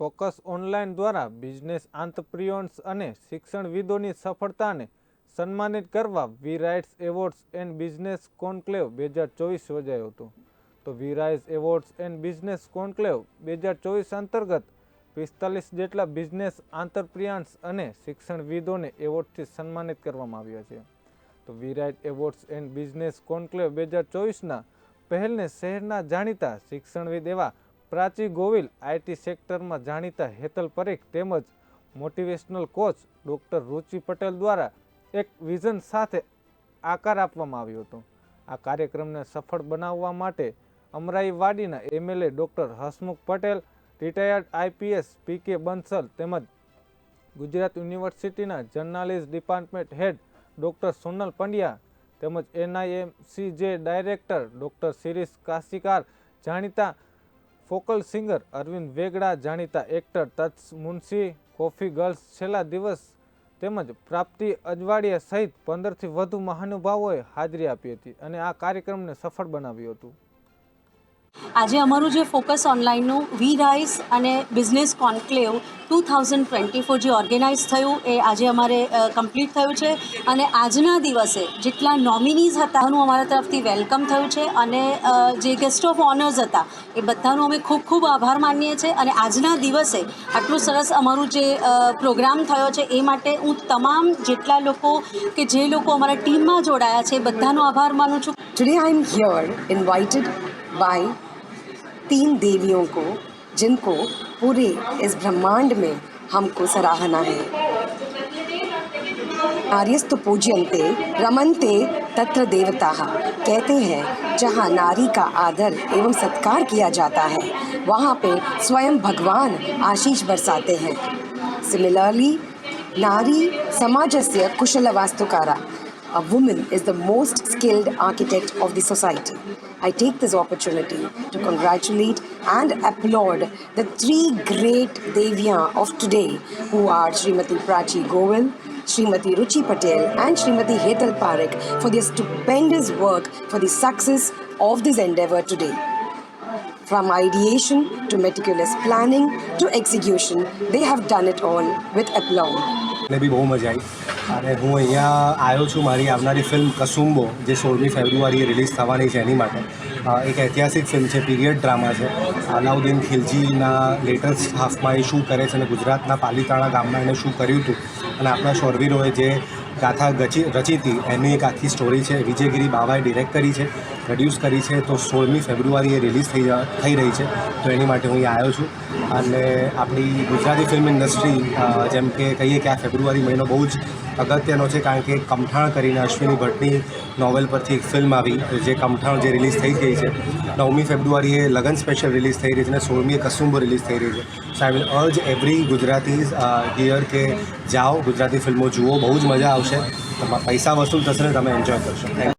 Focus online દ્વારા business entrepreneurs અને શિક્ષણવિદોની સફળતાને સન્માનિત કરવા we rights awards and business conclave બે હજાર ચોવીસ યોજાયો હતો. તો we rights awards and business conclave બે હજાર ચોવીસ અંતર્ગત પિસ્તાલીસ જેટલા બિઝનેસ આંતરપ્રિયાન્સ અને શિક્ષણવિદોને એવોર્ડથી સન્માનિત કરવામાં આવ્યા છે. તો we awards and business conclave બે હજાર ચોવીસના પહેલને શહેરના જાણીતા શિક્ષણવિદ એવા પ્રાચી ગોવિલ આઈટી સેક્ટરમાં જાણીતા હેતલ પરેખ તેમજ motivational coach doctor Ruchi Patel દ્વારા એક વિઝન સાથે આકાર આપવામાં આવ્યો હતો. આ કાર્યક્રમને સફળ બનાવવા માટે અમરાઈવાડીના MLA doctor Hasmukh Patel, retired IPS P K Bansal તેમજ ગુજરાત યુનિવર્સિટીના journalist department head doctor Sonal Pandya તેમજ એનઆઈએમસી જે ડાયરેક્ટર ડૉક્ટર શિરીષ કાશીકાર જાણીતા ફોકલ સિંગર અરવિંદ વેગડા જાણીતા actor Tatsat Munshi, coffee girls Chhello Divas તેમજ પ્રાપ્તિ અજવાડિયા સહિત પંદરથી વધુ મહાનુભાવોએ હાજરી આપી હતી અને આ કાર્યક્રમને સફળ બનાવ્યું હતું. આજે અમારું જે ફોકસ ઓનલાઈનનું વી રાઇસ અને business conclave two thousand twenty four જે ઓર્ગેનાઇઝ થયું એ આજે અમારે કમ્પ્લીટ થયું છે. અને આજના દિવસે જેટલા નોમિનીઝ હતા, એનું અમારા તરફથી વેલકમ થયું છે અને જે ગેસ્ટ ઓફ ઓનર્સ હતા, એ બધાનો અમે ખૂબ ખૂબ આભાર માનીએ છીએ. અને આજના દિવસે આટલું સરસ અમારું જે પ્રોગ્રામ થયો છે એ માટે હું તમામ જેટલા લોકો કે જે લોકો અમારા ટીમમાં જોડાયા છે બધાનો આભાર માનું છું. Today I'm here invited by तीन देवियों को, जिनको पूरे इस ब्रह्मांड में हमको सराहना है। आर्यस्तु पूज्यन्ते, रमनते तत्र देवता, कहते हैं, जहाँ नारी का आदर एवं सत्कार किया जाता है, वहाँ पे स्वयं भगवान आशीष बरसाते हैं। सिमिलरली नारी समाजस्य कुशलवास्तुकारा a woman is the most skilled architect of the society. I take this opportunity to congratulate and applaud the three great deviya of today who are Srimati Prachi Goel, Srimati Ruchi Patel and Srimati Hetal Parekh for their stupendous work for the success of this endeavor today. From ideation to meticulous planning to execution, they have done it all with aplomb. અને હું અહીંયા આવ્યો છું મારી આવનારી film કસુંબો, જે સોળમી ફેબ્રુઆરીએ રિલીઝ થવાની છે એની માટે. એક ઐતિહાસિક ફિલ્મ છે પીરિયડ ડ્રામા છે. અલાઉદ્દીન ખિલજીના લેટેસ્ટ હાફમાં એ શું કરે છે અને ગુજરાતના પાલીતાણા ગામમાં એણે શું કર્યું હતું અને આપણા શોરવીરોએ જે ગાથા ગચી, રચી હતી, એની એક આખી સ્ટોરી છે. વિજયગીરી બાવાએ ડિરેક્ટ કરી છે. પ્રોડ્યુસ કરી છે તો સોળમી ફેબ્રુઆરીએ રિલીઝ થઈ થઈ રહી છે. તો એની માટે હું અહીંયા આવ્યો છું. અને આપણી ગુજરાતી ફિલ્મ ઇન્ડસ્ટ્રી જેમ કે કહીએ કે આ ફેબ્રુઆરી મહિનો બહુ જ અગત્યનો છે, કારણ કે કમઠાણ કરીને અશ્વિની ભટ્ટની નોવેલ પરથી એક ફિલ્મ આવી, જે કમઠાણ જે રિલીઝ થઈ ગઈ છે. નવમી ફેબ્રુઆરીએ લગન સ્પેશિયલ રિલીઝ થઈ રહી છે અને સોળમીએ કસુંબો રિલીઝ થઈ રહી છે. So I will urge every Gujaratis here કે જાઓ ગુજરાતી ફિલ્મો જુઓ, બહુ જ મજા આવશે. તમારા પૈસા વસૂલ થશે ને તમે એન્જોય કરશો. થેન્ક